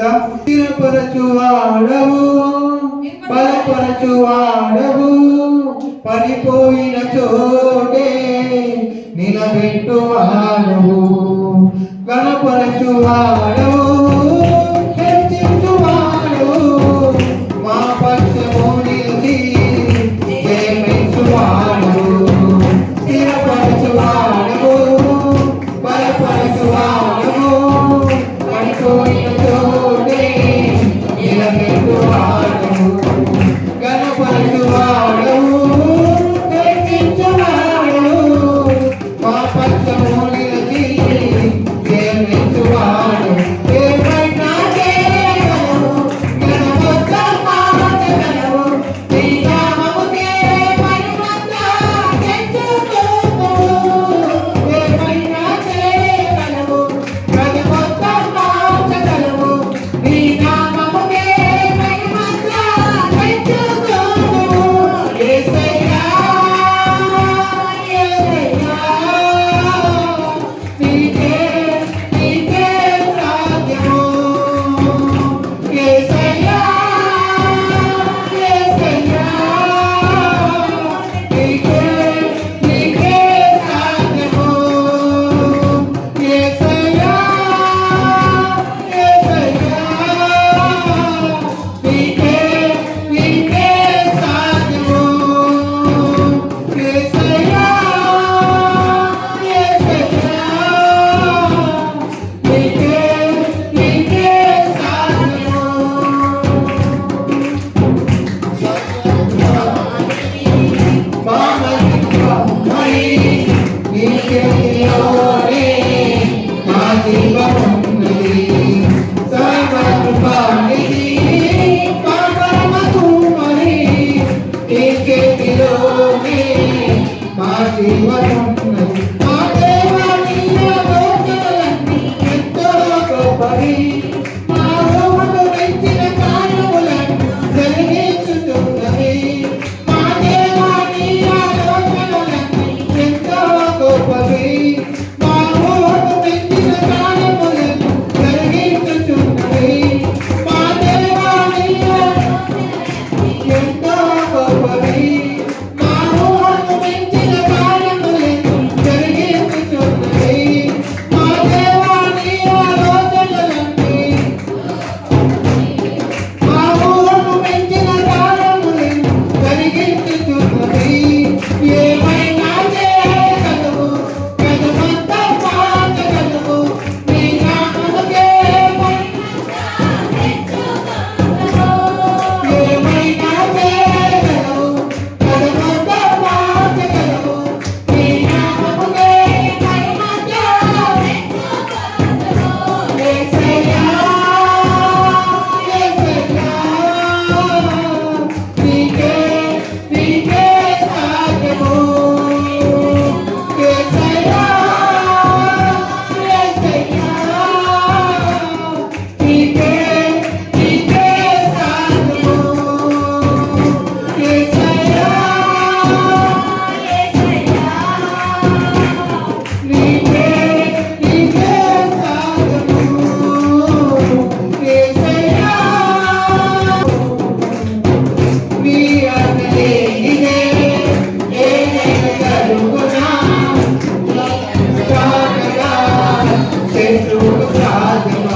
పాడగా స్థిరపరచువాడవు. బలపరచువాడవు. పడిపోయిన చోటే నిలబెట్టువాడవు. గణపరచువాడవు. sempre o lugar.